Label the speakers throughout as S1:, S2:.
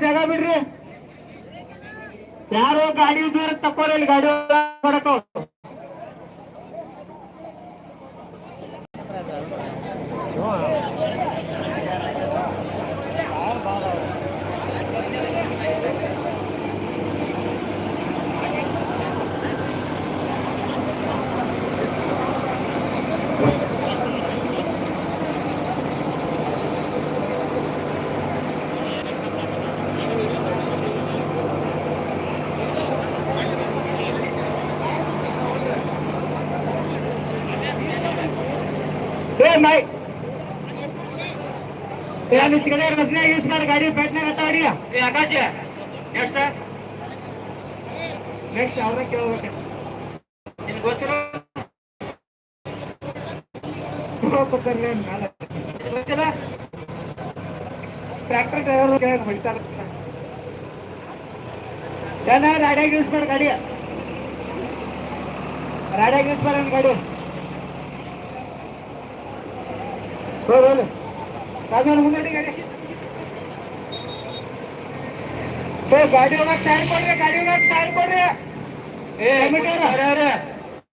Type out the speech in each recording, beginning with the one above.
S1: ಜಾಗ ಬಿಡ್ರಿ? ಯಾರೋ ಗಾಡಿ ದೂರ ತಕ್ಕೋರಿ ಗಾಡಿ ಗಾಡಿ ಕೊಡಕ ಏ ಮೈ ಏ ನಿಚ್ ಕಡೆ ರಸ್ನೆ ಯೂಸ್ ಮಾಡಿ ಗಾಡಿ ಪೇಟ್ನಾಗ ಅಟ್ಟಾಡಿ ಏ ಆಕಾಶ ನೆಕ್ಸ್ಟ್ ನೆಕ್ಸ್ಟ್ ಅವ್ರ ಕೇಳ್ಬೇಕು ನಿನ್ಗೆ ಗೊತ್ತಿರೋ ಕೊಡ್ತಾರೆ ಮೇಲೆ ಗೊತ್ತಿಲ್ಲ ಟ್ರ್ಯಾಕ್ಟರ್ ಡ್ರೈವರ್ ಕೇಳಿ ಹೊಡಿತಾರೆ ಏನ ರಾಡ್ಯಾಗ ಯೂಸ್ ಮಾಡಿ ಗಾಡಿ ರಾಡ್ಯಾಗ ಯೂಸ್ ಮಾಡಿ ಗಾಡಿ ಗಾಡಿ ಒಳಗೆ ಟೈರ್ ಕೊಡ್ರಿ ಗಾಡಿ ಒಳಗೆ ಟೈರ್ ಕೊಡ್ರಿ.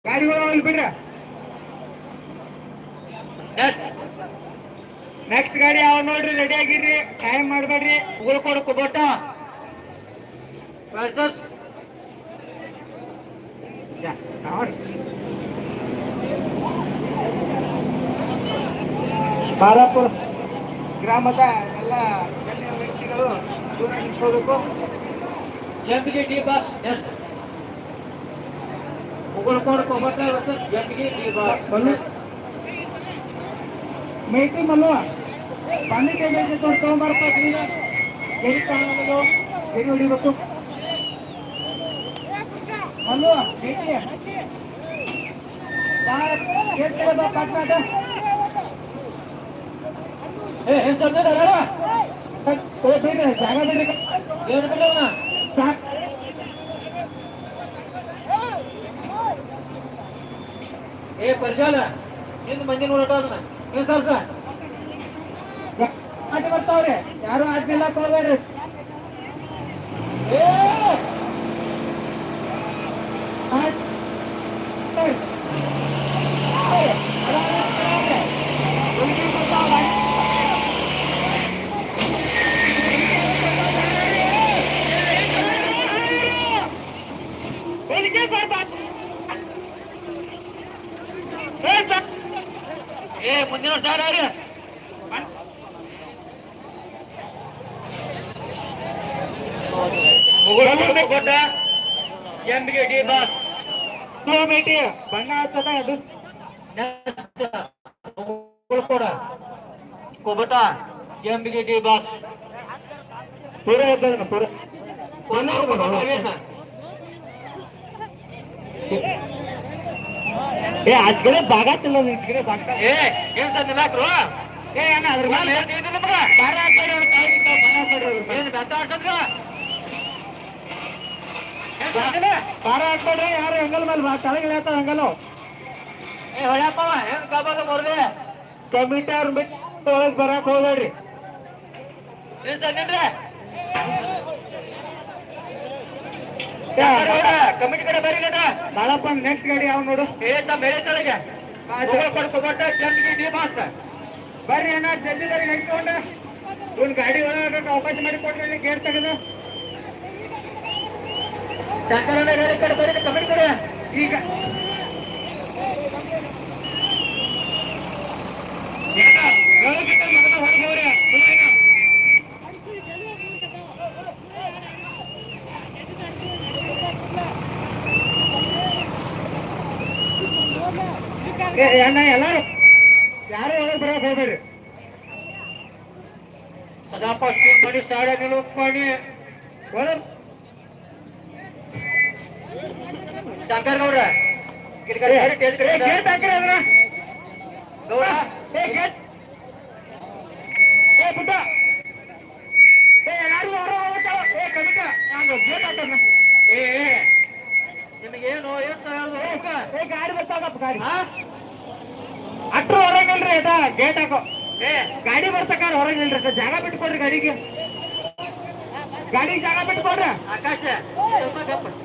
S1: ಗಾಡಿ ಒಳಗೆ ಬಿಡ್ರಿ. ನೆಕ್ಸ್ಟ್ ಗಾಡಿ ಯಾವ ನೋಡ್ರಿ ರೆಡಿ ಆಗಿರ್ರಿ. ಟೈಮ್ ಮಾಡಬೇಡ್ರಿ. ಉಳ್ಕೊಡು ಕುಬೋಟ. ವರ್ಸಸ್ ಬಾರಾಪುರ ಗ್ರಾಮದ ಎಲ್ಲ ಗಣ್ಯ ವ್ಯಕ್ತಿಗಳು ದೂರ ನಿಂತ್ಕೋಬೇಕು ಎಂಬಿಗೆ D boss ಉಗುಳ್ಕೊಂಡು ಕೊಬ್ಬಟ್ಟ ಎಂಬಿಗೆ D boss Mallu ಮೇಟಿ ಮಲ್ಲು ಪಾನಿ ಕೈಗೆ ತೊಗೊಂಡು ತೊಗೊಂಬಾರಪ್ಪ ನೀನು ಎಲ್ಲಿ ಕಾಣೋದು ಎಲ್ಲಿ ಹೊಡಿಬೇಕು ಮಲ್ಲು ಮೇಟಿ ಕೇಳ್ತಾರೆ ಬಾ ಜಾಗ ಸಾಕ್. ಏ, ಪರ್ಜಾಲ, ನಿಂದ ಮಂದಿ ನೋಡೋಟ ಏನ್ ಸರ್ ಆಟ ಬರ್ತಾವ್ರಿ ಯಾರು ಆದ್ಮೇಲೆ ಹೋಗ್ಬೇಡ್ರಿ ಏ ಆಟ್. ಏ. ಏ. ಹುಡುಗಿ ಬರ್ತಾವ ಗಾಡಿ ಹೋಲಿಕೆ ಬರ್ಬಾರ್ದು ಏ ಸ- ಏ ಮುಂದಿನ ವರ್ಷ ಯಾರು ಕೊಟ್ಟ ಎಂಬಿಗೆ ಡಿ ಬಾಸ್ ಬಣ್ಣ ಹಚ್ಚಟ ಎದುಸ್ ಕೊಡ ಕೊಬಟ ಡಿ ಬಾಸ್ ಪೂರ ಇದ್ದದನ್ನ ಪೂರ ಏ ಆಚ ಕಡೆ ಬಾಗಾತಿಲ್ಲ ಈಚ ಕಡೆ ಬಾಗ್ಸ ಏ ಏನ್ ಸರ್ ನಿಲ್ಲಾಕ್ರು? ಏ ಅಣ್ಣ ಅದ್ರ ಮೇಲೆ ಹೇಳ್ತೀನಿ ನಿಮಗ? ಬಾರ ಹಾಕ್ಬೇಡಿ ಅವ್ರು ಕಾಯಿ. ಏನ್ ಬೆತ್ತ ಆಡ್ಸಂದ್ರ? ಬಾರ ಹಾಕ್ಬೇಡ್ರಿ ಯಾರು ಹೆಂಗಲ್ ಮೇಲೆ ಬಾ ತಳಗೆ ಹೇಳ್ತಾವ ಹೆಂಗಲು ಏ ಹೊಳ್ಯಪ್ಪವ ಹೆಂಗ್ ಕಬಾದ ಮೊರ್ದೆ? ಕಮಿಟಿ ಅವ್ರ ಬಿಟ್ಟು ಒಳಗ್ ಬರಾಕ್ ಹೋಗ್ಬೇಡ್ರಿ. ಏನ್ ಸರ್ ನಿಲ್ರಿ ಕಮಿಟಿ ಕಡೆ ಬರೀ ಬಾಳಪ್ಪ ನೆಕ್ಸ್ಟ್ ಗಾಡಿ ಯಾವ ನೋಡು. ಏತ ಬೇರೆ ತಳಗೆ. ಕೊಡ್ಕೊಬಟ್ಟ ಜಲ್ದಿ ಡಿ ಬಾಸ್. ಬರ್ರಿ ಅಣ್ಣ ಜಲ್ದಿ ಬರ್ರಿ ಹೆಂಗ್ಕೊಂಡ ಇವ್ನ ಗಾಡಿ ಒಳಗೆ ಅವಕಾಶ ಮಾಡಿ ಕೊಡ್ರಿ ಗೇರ್ ತೆಗೆದು. ಶಂಕರಣ್ಣ ಗಾಡಿ ಕಡೆ ಬರ್ರಿ ಕಮಿಟಿ ಕಡೆ. ಈಗ ಎಲ್ಲಾರು, ಯಾರು ಒಳಗೆ ಬರೋಕ್ ಹೋಗ್ಬೇಡಿ. ಸದಾಪ ಮಾಡಿ ಸಾಡೆ ನಿಲ್ವಕ್ ಮಾಡಿ ಒಳಗ್ ಶಂಕರ್ ಗೌಡ್ರ. ಗೇಟ್ ಹಾಕ್ರಿ ಅದನ್ನ. ಗೌಡ. ಏ ಗೇಟ್. ಏ ಪುಟ್ಟ. ಏ ಯಾರು ಹೊರ ಹೋಗ್ತಾವ ಏ ಕವಿತ ಗೇಟ್ ಹಾಕನ್ನ ಏ ನಿಮಗೇನು ಎಷ್ಟು ಏ ಗಾಡಿ ಬರ್ತಾವಪ್ಪ ಗಾಡಿ. ಅಟ್ರು ಹೊರಗೆ ನಿಲ್ರಿ ಆಯ್ತಾ ಗೇಟ್ ಹಾಕೋ. ಏ. ಗಾಡಿ ಬರ್ತಕಾರ ಹೊರಗೆ ನಿಲ್ರಿ? ಜಾಗ ಬಿಟ್ಕೊಡ್ರಿ ಗಾಡಿಗೆ. ಗಾಡಿ ಜಾಗ ಬಿಟ್ಕೊಡ್ರಿ. ಆಕಾಶ ಸ್ವಲ್ಪ ಗಾಡಿ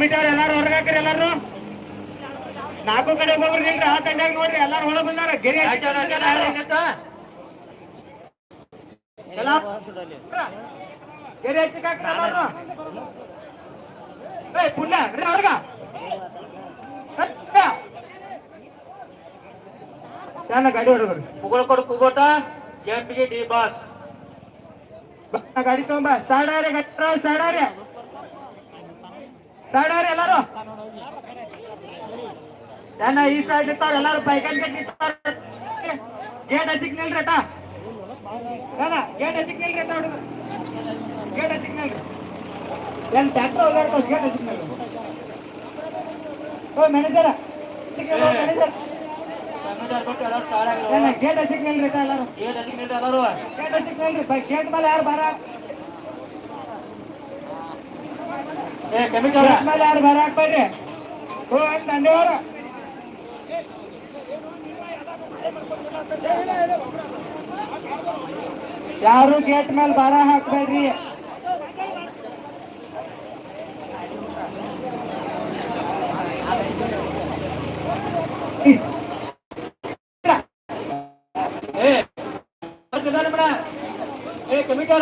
S1: ಕಮಿಟಿ ಅವ್ರು ಎಲ್ಲಾರು ಹೊರಗಾಕ್ರಿ ಎಲ್ಲಾರು ನಾಲ್ಕು ಕಡೆ ಒಬ್ಬೊಬ್ರು ನಿಲ್ರಿ ಆ ತಂಡಾಗ ನೋಡ್ರಿ ಎಲ್ಲಾರು ಒಳಗ್ ಬಂದಾರ. ಗೆರೆ ಗೆರೆ ಹಚ್ಚಿಕ್ ಹಾಕ್ರಿ ಎಲ್ಲಾರು ಏ ಪುಣ್ಯ ರೀ ಹೊರಗ ಚೆನ್ನ ಗಾಡಿ ಹೊಡಬ್ರಿ
S2: ಮುಗಳಕೊಡು ಕುಗೋಟ ಕೆಂಪಿಗೆ ಡಿ ಬಾಸ್.
S1: ಗಾಡಿ ತಗೊಂಬ. ಸಾಡಾರೆ ಗಟ್ರ ಸಾಡಾರೆ. ಸಾಡಾರೆ ಎಲ್ಲಾರು. ಜನ ಈ ಸೈಡ್ ಇರ್ತಾರ ಎಲ್ಲಾರು ಬೈಕನ್ ಕಟ್ಟಿ ನಿಂತಾರ. ಗೇಟ್ ಹಚ್ಚಿಕ್ ನಿಲ್ರಿ ಅಟ ಜನ ಗೇಟ್ ಹಚ್ಚಿಕ್ ನಿಲ್ರಿ ಅಟ ಹುಡುಗರು. ಗೇಟ್ ಹಚ್ಚಿಕ್ ನಿಲ್ರಿ. ಏನ್ ಟ್ಯಾಕ್ಟರ್ ಹೋಗಾಡ್ತಾವ ಗೇಟ್ ಹಚ್ಚಿಕ್ ನಿಲ್ರಿ. ಓ ಮ್ಯಾನೇಜರ ಮ್ಯಾನೇಜರ್ ಗೇಟ್ ಹಚ್ಚಿಕ್ ನಿಲ್ರಿ ಅಟ ಎಲ್ಲಾರು.
S2: ಗೇಟ್ ಹಚ್ಚಿಕ್ ನಿಲ್ರಿ, ಎಲ್ಲಾರು.
S1: ಗೇಟ್ ಹಚ್ಚಿಕ್ ನಿಲ್ರಿ ಗೇಟ್ ಮೇಲೆ ಯಾರು ಬಾರ?
S2: ಏ ಕಮಿಟಿ
S1: ಗೇಟ್ ಮೇಲೆ ಯಾರು ಬಾರ ಹಾಕ್ಬೇಡ್ರಿ ಓ ಅಂತ ದಂಡೆವಾರ ಯಾರು ಗೇಟ್ ಮೇಲೆ ಬಾರ ಹಾಕ್ಬೇಡ್ರಿ
S2: ಏ ಬರ್ತಿದ್ದಾರೆ ಮೇಡ ಏ ಕಮಿಟಿ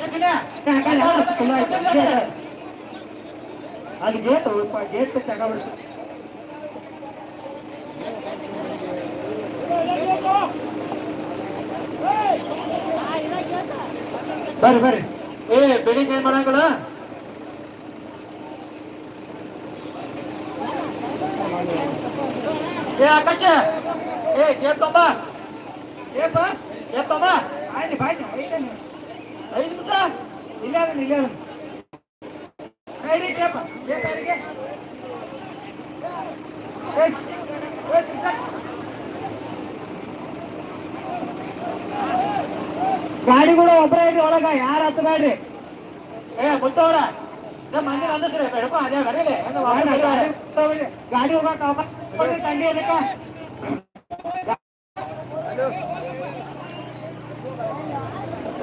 S2: ಅವ್ರ
S1: ಸ್ವಲ್ಪ ಸ್ವಲ್ಪ ಮಾತಾಡ್ರಿ ಅದು ಗೇಟ್ ಗೇಟ್ ಜಾಗ ಬಿಡಿಸಿ ಬರ್ರಿ ಬರ್ರಿ
S2: ಏ ಬೆಳಿ ಏನ್ ಮಾಡಂಗಿಲ್ಲ ಏ ಆಕಾಶ ಏ ಕೇಳ್ಕೊಂಬ
S1: ಏಪ
S2: ಕೇಳ್ಕೊಂಬ
S1: ಆಯ್ತು ಬಾಯ್ತು ಐತೇನು
S2: ಐದು ನಿಮಿಷ
S1: ಇಲ್ಲ ಅದನ್ನ ಇಲ್ಲ ಅದನ್ನ ಐಡಿ ಕೇಪ ಬೇಕಾರಿಗೆ ಗಾಡಿ ಕೂಡ ಒಬ್ಬರೇ ಐತಿ ಒಳಗ ಯಾರು ಹತ್ತು ಬ್ಯಾಡ್ರಿ
S2: ಏ ಮುತ್ತವ್ರ ನಮ್ಮ ಮಂದಿ ಅಂದಿಸ್ರಿ ಬೆಳಕು ಅದೇ ಬರೀಲಿ
S1: ಗಾಡಿ ಹೋಗಕ್ಕ ಅವಕಾಶ ಕೊಡ್ರಿ ತಂಡಿ ಅದಕ್ಕ
S2: ಏ ಗಾಡಿ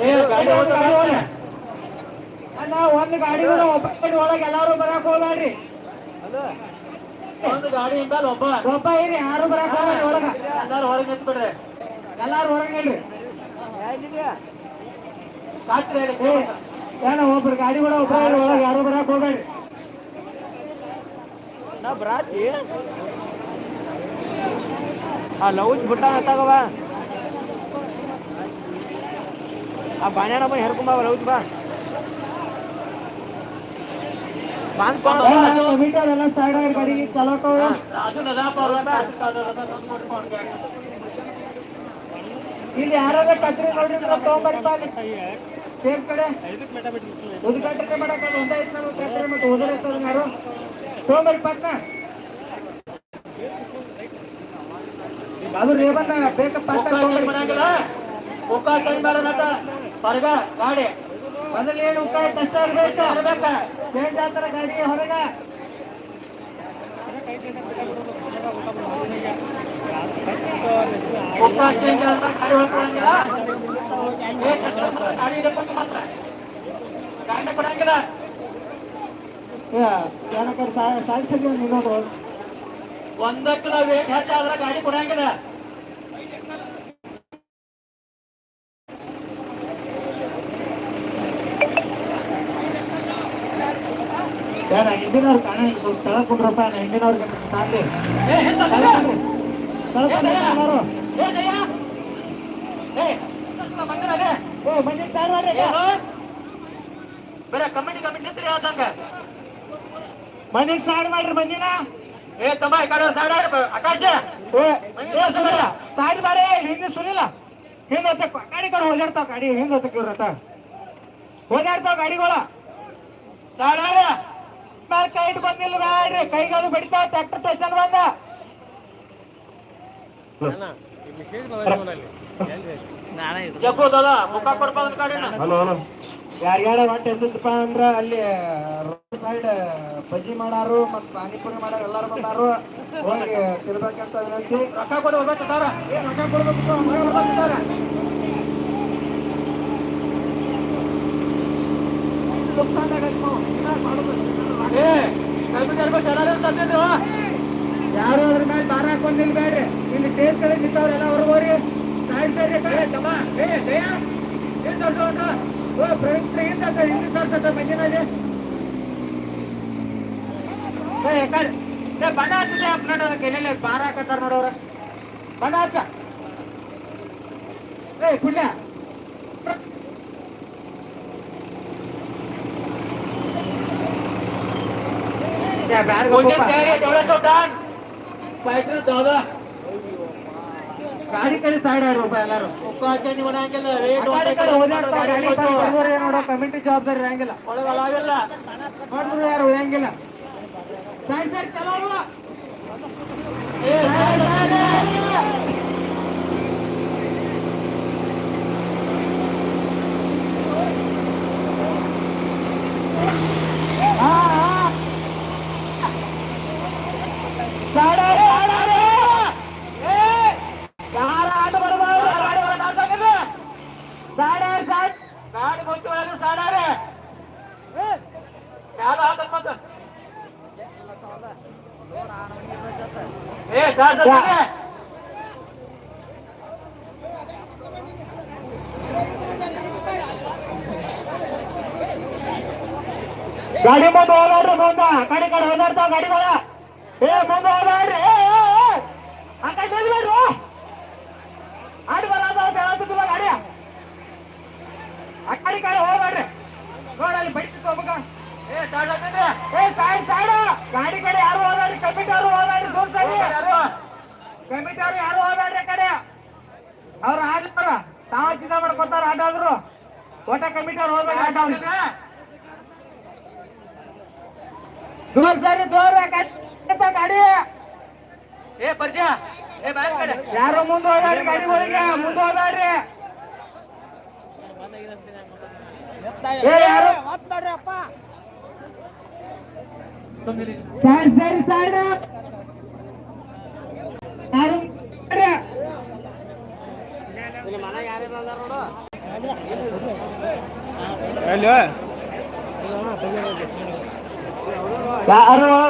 S1: ಒಂದು ಗಾಡಿ. ಒಳಗೆ. ಅಣ್ಣ ಒಂದು ಗಾಡಿ ಕೂಡ ಒಬ್ಬ ಒಳಗೆ ಎಲ್ಲಾರು ಬರಕ್ ಹೋಗ್ಬೇಡ್ರಿ.
S2: ಒಂದು ಗಾಡಿ ಇಂದ ಒಬ್ಬ.
S1: ಒಬ್ಬ ಇರಿ ಯಾರು ಬರಕ್ ಹೋಗ್ಬೇಡ್ರಿ ಒಳಗ.
S2: ಎಲ್ಲಾರು ಹೊರಗೆ ನಿಂತ್ಬಿಡ್ರಿ.
S1: ಎಲ್ಲಾರು ಹೊರಗೆ ನಿಲ್ರಿ. ಏನ ಒಬ್ರು ಗಾಡಿ ಕೂಡ ಒಬ್ಬ ಒಳಗೆ ಯಾರು ಬರಕ್ ಹೋಗ್ಬೇಡ್ರಿ.
S3: ನಾ ಬರಾತಿ. ಆ ಲೌಜ್ ಬಿಟ್ಟ ತಗವ ಆ ಬಾಣ್ಯಾನ ಬಾ ಹೆರ್ಕೊಂಬ ಲೌಜ್ ಬಾ. ಬಾಂದ್
S1: ಮೀಟರ್ ಎಲ್ಲ ಸ್ಟಾರ್ಟ್
S2: ನದಾಪ ಅವ್ರ
S1: ಇಲ್ಲಿ ಯಾರಾದ್ರೂ ಕತ್ರಿ ನೋಡ್ರಿ ಸೇರ್ಸ್ ಕಡೆ. ಉದ್ಘಾಟನೆ ಮಾಡಕ್ ಕತ್ರಿ ಮತ್ತೆ ಹೋದ್ರೆ ಇರ್ತಾರೆ ಯಾರು. ತಗೊಂಬರ್ರಿ ಪಟ್ನ ಅದು ಪಕ್ಕ ಬೇಕಪ್ಪ
S2: ಮುಖ ಕೈ ಹೊರಗ ಗಾಡಿ
S1: ಮೊದಲು ಏನು ಕಷ್ಟ ಇರ್ಬೇಕು ಚೇಂಜ್ ಗಾಡಿ ಹೊರಗ.
S2: ಮುಖ ಚೇಂಜ್ ಗಾಡಿ ಗಾಡಿ ಮಾತ್ರ. ಗಾಡಿ ಕೊಡಂಗಿಲ್ಲ
S1: ನಿನ್ನೋದು
S2: ಒಂದಕ್ಕೆ ನಾವು ವೇಟ್ ಹೆಚ್ಚಾದ್ರೆ ಗಾಡಿ ಕೊಡಂಗಿಲ್ಲ
S1: ಯಾರ ಹಿಂದಿನವ್ರು ಕಾಣ ಸ್ವಲ್ಪ ತಳ ಕುಂಡ್ರಪ್ಪ ನಾ ಹಿಂದಿನವ್ರಿಗೆ ತಾಂಡಿ
S2: ಏ, ಹಿಂದ
S1: ತಳ
S2: ಬಾ.
S1: ಕುಂಡ್ರಿ. ತಳ
S2: ಏ,
S1: ಕುಂಡ್ರಿ
S2: ದಯ್ಯ.
S1: ಎಲ್ಲಾರು.
S2: ಏ, ದಯ್ಯ. ಏ, ಮಂಗನ ಅದೇ.
S1: ಓ ಮಂದಿ ಸಾರ್ ಮಾಡ್ರಿ?
S2: ಬರೀ ಕಮಿಟಿ ಕಮಿಟಿ
S1: ಮಂದಿನ ಸೈಡ್ ಮಾಡ್ರಿ ಮಂದಿನ
S2: ಏ ತಮ್ಮ ಈ ಕಡೆ ಸೈಡ್ ಆಕಾಶ
S1: ಸೈಡ್ ಹಿಂದೆ ಸುನಿಲ್ಲ ಹಿಂದೆ ಹೊತ್ತ ಗಾಡಿ ಕಡೆ ಹೋದಾಡ್ತಾವ ಗಾಡಿ ಹಿಂದೆ ಹೋದಾಡ್ತಾವ ಗಾಡಿಗಳ
S2: ಸೈಡ್
S1: ಮೇಲೆ ಕೈ ಇಟ್ಟು ಬಂದಿಲ್ಲ ಬ್ಯಾಡ್ರಿ. ಕೈಗಾದ್ರು ಬಡಿತಾವ ಟ್ರ್ಯಾಕ್ಟರ್ ಸ್ಟೇಷನ್ ಬಂದ. ಯಾರ್ಯಾರ ಒಟ್ಟ ಅಂದ್ರ ಅಲ್ಲಿ ರೋಡ್ ಸೈಡ್ ಬಜ್ಜಿ ಮಾಡಾರು ಮತ್ ಪಾನಿಪುರಿ ಮಾಡಾರು ಎಲ್ಲಾರು ಬಂದಾರು. ಹೋಗಿ ತಿರ್ಬೇಕಂತ ವಿನಂತಿ.
S2: ರೊಕ್ಕ ಕೊಡಿ ಹೋಗ್ಬೇಕು ಸರ್.
S1: ರೊಕ್ಕ ಕೊಡ್ಬೇಕು
S2: ತಂದಿದ್ದು
S1: ಯಾರು ಅದ್ರ ಮೇಲೆ ಭಾರ ಹಾಕೊಂಡ್ ನಿಲ್ಬೇಡ್ರಿ. ಇಲ್ಲಿ ಸ್ಟೇಜ್ ಕಡೆ ನಿಂತವ್ರೆಲ್ಲ ಹೊರಗೋರಿ. ಸೈಡ್
S2: ತಮ್ಮ ಏ ದಯ ಏನ್ ದೊಡ್ಡ ದೊಡ್ಡ
S1: ಓ ಫ್ರೆಂಡ್ಸ್ ಹಿಂದೆ ಹಿಂದೆ ತೋರ್ಸತ್ತ ಮಂಜಿನಲ್ಲಿ
S2: ಬಣ್ಣ ಹಚ್ಚಿದೆ ನೋಡ ಕೆಲೆಲ್ಲ ಬಾರ ಹಾಕತ್ತಾರ ನೋಡವ್ರ
S1: ಬಣ್ಣ ಹಚ್ಚ. ಏ ಪುಣ್ಯ. ಸೈಡ್ ಎಲ್ಲರೂ ನೋಡೋ ಕಮಿಟಿ ಜವಾಬ್ದಾರಿ ಇರಂಗಿಲ್ಲ ನೋಡಿದ್ರು ಯಾರು ಉಳಿಯಂಗಿಲ್ಲ ಚಲೋ ಅಲ್ವ?
S2: ಏ ಸೈಡ್ ಸೈಡ್
S1: ಹಾ, ಹಾ. ಸೈಡ್ ಆಡಿ, ಆಡ್ ಆಡಿ. ಏ, ಯಾರ ಆಟ ಬರ್ಬಾರ್ದು, ಗಾಡಿ ಒಳಗ್ ಹಾಕ್ಬೇಕಿಲ್ಲ. ಸೈಡ್ ಆಡಿ, ಸೈಡ್.
S2: ಗಾಡಿ ಮುಚ್ಚಿ ಒಳಗೆ ಸಾಡಾರೆ ಯಾವ್ದು ಹಾಕತ್ ಮತ್ತ ಏ ಸಾಡ್ ಸತ್ತಿದೆ
S1: ಗಾಡಿ ಮುಂದೆ ಹೋಗ್ಬೇಡ್ರಿ ಮುಂದ ಕಡೆ ಕಡೆ ಹೋದಾಡ್ತಾವ ಗಾಡಿಗಳ ಏ ಮುಂದೆ ಹೋಗ್ಬೇಡ್ರಿ ಏ ಏ, ಏ. ಆ ಕಡೆ ನಿಲ್ಬೇಡ್ರಿ ಆಡಿ ಬರೋದಾವ ಹೇಳತ್ತಿಲ್ಲ ಗಾಡಿ ಆ ಕಡೆ ಕಡೆ ಹೋಗ್ಬೇಡ್ರಿ ನೋಡ ಅಲ್ಲಿ ಬೈತಿತ್ತು ಮಗ
S2: ಏ ಸಾಡ್ ಸತ್ತಿದೆ
S1: ಏ ಸೈಡ್ ಸೈಡ್ ಗಾಡಿ ಕಡೆ ಯಾರು ಹೋಗ್ಬೇಡ್ರಿ ಕಮಿಟಿ ಅವರು ಹೋಗ್ಬೇಡ್ರಿ ದೂರ ಸರಿ
S2: ಯಾರು
S1: ಕಮಿಟಿ ಅವ್ರು ಯಾರು ಹೋಗ್ಬೇಡ್ರಿ ಕಡೆ. ಅವ್ರು ಆಡ್ತಾರ ತಾವ ಸಿದ್ಧ ಮಾಡ್ಕೊತಾರ ಆಟಾದ್ರು ಒಟ್ಟ ಕಮಿಟಿ ಅವ್ರು ಹೋಗ್ಬೇಡ್ರಿ ಆಟ ಅವ್ರು. ಸರಿ ದೂರ ಗಾಡಿ.
S2: ಏ ಪರಿಚಯ
S1: ಯಾರು ಮುಂದೆ ಹೋಗ್ಬೇಡ್ರಿ ಗಾಡಿಗಳಿಗೆ ಮುಂದೆ ಹೋಗ್ಬೇಡ್ರಿ. ಏ ಯಾರು? ಸೈಡ್ ಸೈಡ್ ಸೈಡ್ ಯಾರು?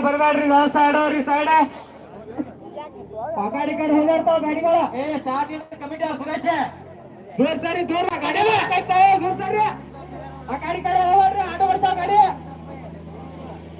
S1: ಬರ್ಬೇಡ್ರಿ ಸೈಡ್ ಅವ್ರಿ ಸೈಡ್ ಆ ಗಾಡಿ ಕಡೆ ಹೋಗಿರ್ತಾವ ಗಾಡಿಗಳು.
S2: ಏ ಸಾರ್ ಕಮಿಟಿ ಅವ್ರು ಸುರೇಶ.
S1: ದೂರ ಸರಿ ದೂರ. ಗಾಡಿ ದೂರ ಸರಿ. ಆ ಗಾಡಿ ಕಡೆ ಹೋಗ್ರಿ ಆಟೋ ಬರ್ತಾವ ಗಾಡಿ.